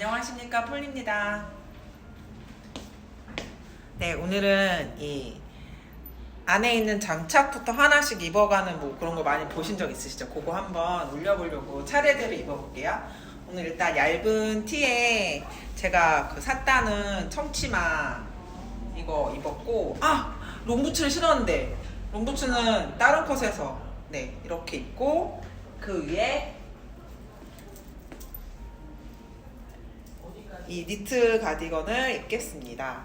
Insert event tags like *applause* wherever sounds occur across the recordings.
안녕하십니까 폴리입니다. 네 오늘은 이 안에 있는 장착부터 하나씩 입어가는 뭐 그런 거 많이 보신 적 있으시죠? 그거 한번 올려보려고 차례대로 입어볼게요. 오늘 일단 얇은 티에 제가 그 샀다는 청치마 이거 입었고 아 롱부츠를 신었는데 롱부츠는 다른 컷에서 네 이렇게 입고 그 위에 이 니트 가디건을 입겠습니다.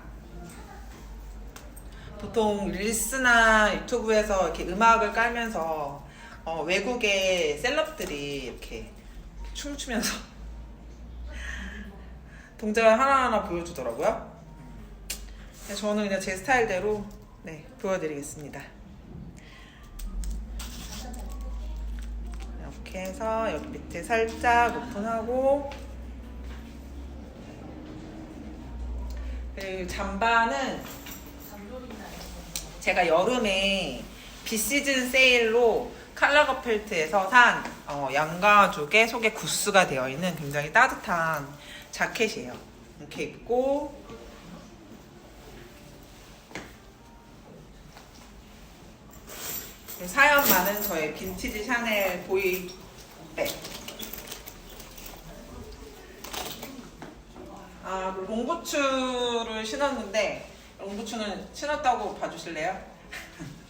보통 릴스나 유튜브에서 이렇게 음악을 깔면서 어, 외국의 셀럽들이 이렇게 춤을 추면서 *laughs* 동작을 하나하나 보여주더라고요. 저는 그냥 제 스타일대로 네, 보여드리겠습니다. 이렇게 해서 여기 밑에 살짝 오픈하고 그리고 잠바는 제가 여름에 비시즌 세일로 칼라거 펠트에서 산 어, 양가죽의 속에 구스가 되어 있는 굉장히 따뜻한 자켓이에요. 이렇게 입고 사연 많은 저의 빈티지 샤넬 보이백 아, 봉고추를 신었는데, 롱부츠는 신었다고 봐주실래요? *laughs*